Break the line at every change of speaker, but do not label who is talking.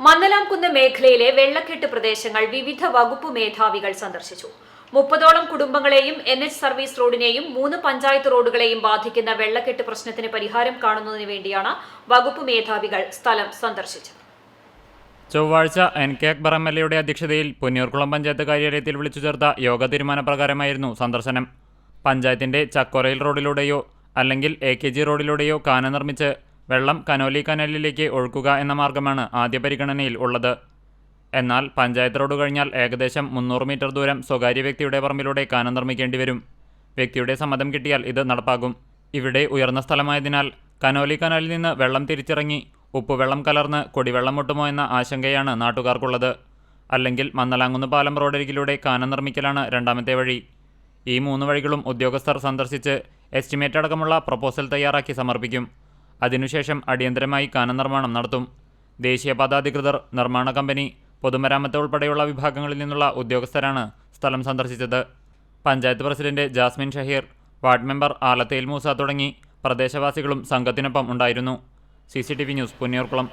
മന്നലാംകുന്ന് മേഖലയിലെ വെള്ളക്കെട്ട് പ്രദേശങ്ങൾ വിവിധ വകുപ്പ് മേധാവികൾ സന്ദർശിച്ചു. മുപ്പതോളം കുടുംബങ്ങളെയും എൻ എച്ച് സർവീസ് റോഡിനെയും മൂന്ന് പഞ്ചായത്ത് റോഡുകളെയും ബാധിക്കുന്ന വെള്ളക്കെട്ട് പ്രശ്നത്തിന് പരിഹാരം കാണുന്നതിന് വേണ്ടിയാണ് വകുപ്പ് മേധാവികൾ സ്ഥലം സന്ദർശിച്ചത്.
ചൊവ്വാഴ്ച N K Akbar M L എയുടെ അധ്യക്ഷതയിൽ പുന്നൂർകുളം പഞ്ചായത്ത് കാര്യാലയത്തിൽ വിളിച്ചു ചേർത്ത യോഗ തീരുമാനപ്രകാരമായിരുന്നു സന്ദർശനം. പഞ്ചായത്തിന്റെ ചക്കോറയിൽ റോഡിലൂടെയോ അല്ലെങ്കിൽ എ കെ ജി റോഡിലൂടെയോ കാന നിർമ്മിച്ച് വെള്ളം കനോലി കനാലിലേക്ക് ഒഴുക്കുക എന്ന മാർഗമാണ് ആദ്യ പരിഗണനയിൽ ഉള്ളത്. എന്നാൽ പഞ്ചായത്ത് റോഡ് കഴിഞ്ഞാൽ ഏകദേശം മുന്നൂറ് മീറ്റർ ദൂരം സ്വകാര്യ വ്യക്തിയുടെ പറമ്പിലൂടെ കാനം നിർമ്മിക്കേണ്ടി വരും. വ്യക്തിയുടെ സമ്മതം കിട്ടിയാൽ ഇത് നടപ്പാകും. ഇവിടെ ഉയർന്ന സ്ഥലമായതിനാൽ കനോലി കനാലിൽ നിന്ന് വെള്ളം തിരിച്ചിറങ്ങി ഉപ്പുവെള്ളം കലർന്ന് കൊടിവെള്ളം മുട്ടുമോ എന്ന ആശങ്കയാണ് നാട്ടുകാർക്കുള്ളത്. അല്ലെങ്കിൽ മന്നലാങ്കുന്ന് പാലം റോഡരികിലൂടെ കാനം നിർമ്മിക്കലാണ് രണ്ടാമത്തെ വഴി. ഈ മൂന്ന് വഴികളും ഉദ്യോഗസ്ഥർ സന്ദർശിച്ച് എസ്റ്റിമേറ്റ് അടക്കമുള്ള പ്രപ്പോസൽ തയ്യാറാക്കി സമർപ്പിക്കും. അതിനുശേഷം അടിയന്തരമായി കാന നിർമ്മാണം നടത്തും. ദേശീയപാത അധികൃതർ നിർമ്മാണ കമ്പനി പൊതുമരാമത്ത് ഉൾപ്പെടെയുള്ള വിഭാഗങ്ങളിൽ നിന്നുള്ള ഉദ്യോഗസ്ഥരാണ് സ്ഥലം സന്ദർശിച്ചത്. Panchayat president Jasmin Shaheer ward member Alathel Moosa തുടങ്ങി പ്രദേശവാസികളും സംഘത്തിനൊപ്പം ഉണ്ടായിരുന്നു. C news Punnayurkulam